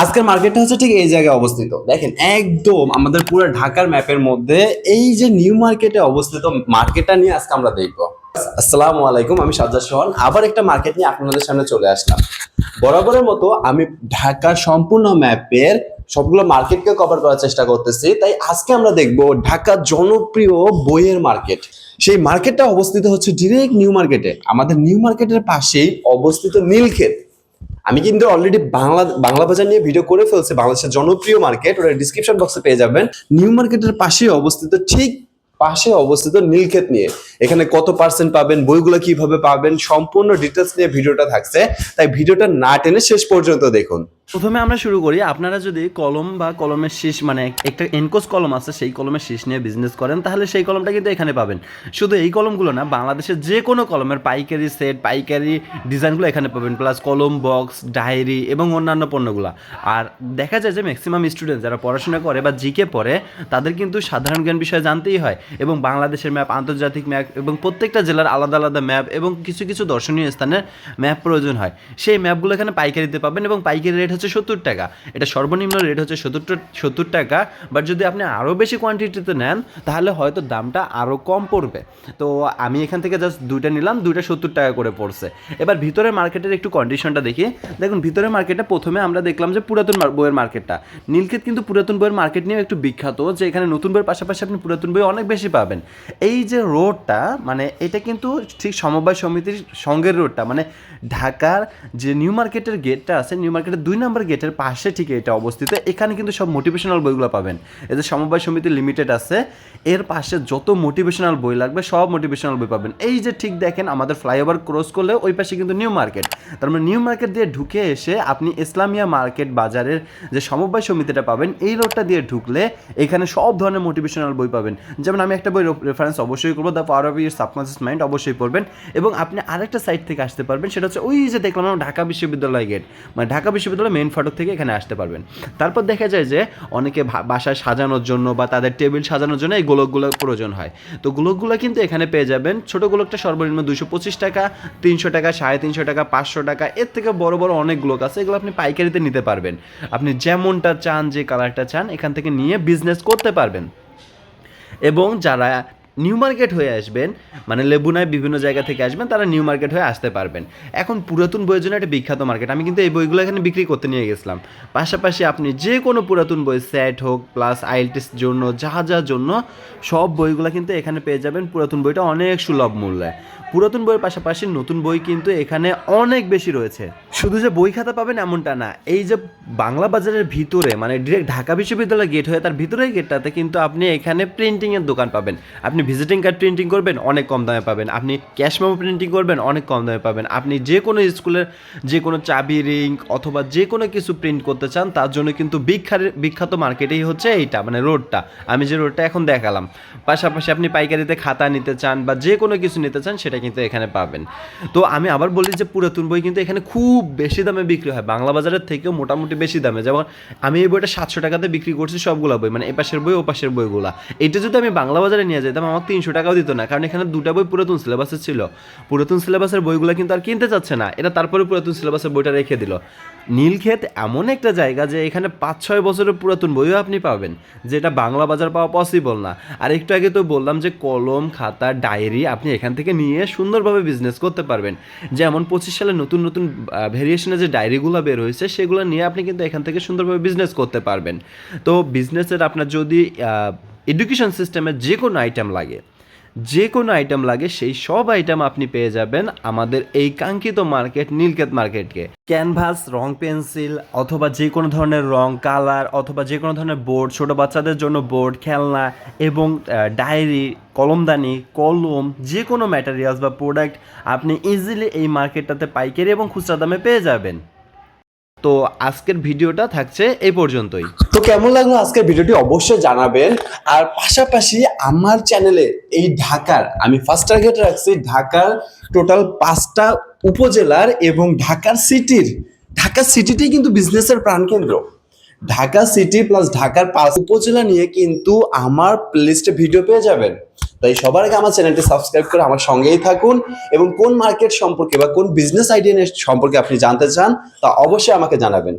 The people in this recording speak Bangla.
আজকের মার্কেটটা হচ্ছে ঠিক এই জায়গায় অবস্থিত। দেখেন, একদম আমাদের পুরো ঢাকার ম্যাপের মধ্যে এই যে নিউ মার্কেটে অবস্থিত মার্কেটটা নিয়ে আজকে আমরা দেখব। আসসালামু আলাইকুম, আমি সাজ্জাদ সোহান। আবার একটা মার্কেট নিয়ে আপনাদের সামনে চলে আসলাম। বরাবরের মতো আমি ঢাকার সম্পূর্ণ ম্যাপের সবগুলো মার্কেটকে কভার করার চেষ্টা করতেছি। তাই আজকে আমরা দেখব ঢাকার জনপ্রিয় বইয়ের মার্কেট। সেই মার্কেটটা অবস্থিত হচ্ছে ডিরেক্ট নিউ মার্কেটে। আমাদের নিউ মার্কেটের পাশেই অবস্থিত নীলক্ষেত। আমি কিন্তু অলরেডি বাংলা বাংলা বাজার নিয়ে ভিডিও করে ফেলছি, বাংলাদেশের জনপ্রিয় মার্কেট ওটা ডিসক্রিপশন বক্সে পেয়ে যাবেন। নিউ মার্কেটের পাশে অবস্থিত, ঠিক পাশে অবস্থিত নীলক্ষেত নিয়ে। এখানে কত পার্সেন্ট পাবেন, বইগুলো কীভাবে পাবেন, সম্পূর্ণ ডিটেলস নিয়ে ভিডিওটা থাকছে। তাই ভিডিওটা না টেনে শেষ পর্যন্ত দেখুন। প্রথমে আমরা শুরু করি, আপনারা যদি কলম বা কলমের শীষ মানে একটা এনকোস কলম আছে, সেই কলমের শীষ নিয়ে বিজনেস করেন, তাহলে সেই কলমটা কিন্তু এখানে পাবেন। শুধু এই কলমগুলো না, বাংলাদেশের যে কোনো কলমের পাইকারি সেট পাইকারি ডিজাইনগুলো এখানে পাবেন প্লাস কলম বক্স ডায়েরি এবং অন্যান্য পণ্যগুলো। আর দেখা যায় যে ম্যাক্সিমাম স্টুডেন্ট যারা পড়াশোনা করে বা জিকে পড়ে, তাদের কিন্তু সাধারণ জ্ঞান বিষয়ে জানতেই হয়। এবং বাংলাদেশের ম্যাপ আন্তর্জাতিক ম্যাপ এবং প্রত্যেকটা জেলার আলাদা আলাদা ম্যাপ এবং কিছু কিছু দর্শনীয় স্থানের ম্যাপ প্রয়োজন হয়। সেই ম্যাপগুলো এখানে পাইকারিতে পাবেন এবং পাইকারি রেট হচ্ছে সত্তর টাকা। এটা সর্বনিম্ন রেট হচ্ছে সত্তর সত্তর টাকা। বাট যদি আপনি আরও বেশি কোয়ান্টিটিতে নেন, তাহলে হয়তো দামটা আরও কম পড়বে। তো আমি এখান থেকে জাস্ট দুইটা নিলাম, দুইটা সত্তর টাকা করে পড়ছে। এবার ভিতরে মার্কেটের একটু কন্ডিশনটা দেখি। দেখুন ভিতরে মার্কেটে প্রথমে আমরা দেখলাম যে পুরাতন বইয়ের মার্কেটটা নীলক্ষেত কিন্তু পুরাতন বইয়ের মার্কেট নিয়ে একটু বিখ্যাত, যে এখানে নতুন বইয়ের পাশাপাশি আপনি পুরাতন বই অনেক বেশি পাবেন। এই যে রোডটা মানে এটা কিন্তু ঠিক সমবায় সমিতির সঙ্গের রোডটা। মানে ঢাকার যে নিউ মার্কেটের গেটটা আছে, নিউ মার্কেটের দুই নম্বর গেটের পাশে ঠিক এটা অবস্থিত। এখানে কিন্তু সব মোটিভেশনাল বইগুলো পাবেন। যে সমবায় সমিতি লিমিটেড আছে, এর পাশে যত মোটিভেশনাল বই লাগবে, সব মোটিভেশনাল বই পাবেন। এই যে ঠিক দেখেন, আমাদের ফ্লাইওভার ক্রস করলে ওই পাশে কিন্তু নিউ মার্কেট। তার মানে নিউ মার্কেট দিয়ে ঢুকে এসে আপনি ইসলামিয়া মার্কেট বাজারের যে সমবায় সমিতিটা পাবেন, এই রোডটা দিয়ে ঢুকলে এখানে সব ধরনের মোটিভেশনাল বই পাবেন। যেমন আমি একটা বই রেফারেন্স অবশ্যই করব the power of subconscious mind অবশ্যই পড়বেন এবং আপনি আরেকটা সাইড থেকে আসতে পারবেন, সেটা হচ্ছে ওই যে দেখলাম ঢাকা বিশ্ববিদ্যালয় গেট মানে ঢাকা বিশ্ববিদ্যালয় মেন ফটক থেকে এখানে আসতে পারবেন। তারপর দেখা যায় যে অনেকে বাসায় সাজানোর জন্য বা তাদের টেবিল সাজানোর জন্য এই গোলকগুলো প্রয়োজন হয়। তো গোলকগুলো কিন্তু এখানে পেয়ে যাবেন, ছোট গোলকটা সর্বনিম্ন দুশো পঁচিশ টাকা, তিনশো টাকা, সাড়ে তিনশো টাকা, পাঁচশো টাকা, এর থেকে বড় বড় অনেক গোলক আছে, এগুলো আপনি পাইকারিতে নিতে পারবেন। আপনি যেমনটা চান, যে কালারটা চান, এখান থেকে নিয়ে বিজনেস করতে পারবেন। এবং যারা নিউ মার্কেট হয়ে আসবেন মানে লেবুনায় বিভিন্ন জায়গা থেকে আসবেন, তারা নিউ মার্কেট হয়ে আসতে পারবেন। এখন পুরাতন বইয়ের জন্য একটা বিখ্যাত মার্কেট। আমি কিন্তু এই বইগুলো এখানে বিক্রি করতে নিয়ে গেছিলাম। পাশাপাশি আপনি যে কোনো পুরাতন বই সেট হোক, প্লাস আইএলটিস জন্য, যা যা জন্য, সব বইগুলো কিন্তু এখানে পেয়ে যাবেন। পুরাতন বইটা অনেক সুলভ মূল্যে। পুরাতন বইয়ের পাশাপাশি নতুন বই কিন্তু এখানে অনেক বেশি রয়েছে। শুধু যে বই খাতা পাবেন এমনটা না, এই যে বাংলা বাজারের ভিতরে মানে ডিরেক্ট ঢাকা বিশ্ববিদ্যালয় গেট হয়ে, তার ভিতরের গেটটাতে কিন্তু আপনি এখানে প্রিন্টিংয়ের দোকান পাবেন। আপনি ভিজিটিং কার্ড প্রিন্টিং করবেন, অনেক কম দামে পাবেন। আপনি ক্যাশ মেমো প্রিন্টিং করবেন, অনেক কম দামে পাবেন। আপনি যে কোনো স্কুলের, যে কোনো চাবি রিং অথবা যে কোনো কিছু প্রিন্ট করতে চান, তার জন্য কিন্তু বিখ্যাত বিখ্যাত মার্কেটেই হচ্ছে এইটা মানে রোডটা। আমি যে রোডটা এখন দেখালাম। পাশাপাশি আপনি পাইকারিতে খাতা নিতে চান বা যে কোনো কিছু নিতে চান, সেটা কিন্তু এখানে পাবেন। তো আমি আবার বলি যে পুরাতন বই কিন্তু এখানে খুব বেশি দামে বিক্রি হয়। বাংলা বাজারের থেকেও মোটামুটি বেশি দামে। যেমন আমি এই বইটা সাতশো টাকাতে বিক্রি করছি সবগুলো বই মানে এপাশের বই, ওপাশের বইগুলা। এটা যদি আমি বাংলা বাজারে নিয়ে যেতাম আমাকে তিনশো টাকাও দিত না, কারণ এখানে দুটা বই পুরাতন সিলেবাসের ছিল। পুরাতন সিলেবাসের বইগুলো কিন্তু আর কিনতে চাচ্ছে না, এটা তারপরে পুরাতন সিলেবাসের বইটা রেখে দিল। নীলক্ষেত এমন একটা জায়গা যে এখানে পাঁচ ছয় বছরের পুরাতন বইও আপনি পাবেন, যেটা বাংলা বাজার পাওয়া পসিবল না। আর একটু আগে তো বললাম যে কলম, খাতা, ডায়েরি আপনি এখান থেকে নিয়ে সুন্দরভাবে বিজনেস করতে পারবেন। যেমন পঁচিশ সালে নতুন নতুন ভেরিয়েশনে যে ডায়েরিগুলো বের হয়েছে, সেগুলো নিয়ে আপনি কিন্তু এখান থেকে সুন্দরভাবে বিজনেস করতে পারবেন। তো বিজনেসের আপনার যদি এডুকেশন সিস্টেমের যে কোনো আইটেম লাগে, যে কোনো আইটেম লাগে, সেই সব আইটেম আপনি পেয়ে যাবেন আমাদের এই কাঙ্ক্ষিত মার্কেট নীলকেত মার্কেটকে ক্যানভাস রং পেন্সিল অথবা যে কোনো ধরনের রং কালার অথবা যে কোনো ধরনের বোর্ড ছোট বাচ্চাদের জন্য বোর্ড খেলনা এবং ডায়েরি কলমদানি, কলম, যে কোনো ম্যাটেরিয়ালস বা প্রোডাক্ট আপনি ইজিলি এই মার্কেটটাতে পাইকারি এবং খুচরা দামে পেয়ে যাবেন। তো আজকের ভিডিওটা থাকছে এই পর্যন্তই। তো কেমন লাগল আজকের ভিডিওটি অবশ্যই জানাবেন। আর পাশাপাশি আমার চ্যানেলে এই ঢাকার, আমি ফার্স্ট টার্গেট রাখছি ঢাকার টোটাল পাঁচটা উপজেলার এবং ঢাকার সিটির ঢাকা সিটিতেই কিন্তু বিজনেসের প্রাণকেন্দ্র। ঢাকা সিটি প্লাস ঢাকার পাঁচ উপজেলা নিয়ে কিন্তু আমার প্লেলিস্টে ভিডিও পেয়ে যাবেন। তাই সবার আগে আমার চ্যানেলটি সাবস্ক্রাইব করে আমার সঙ্গেই থাকুন এবং কোন মার্কেট সম্পর্কে বা কোন বিজনেস আইডিয়া সম্পর্কে আপনি জানতে চান তা অবশ্যই আমাকে জানাবেন।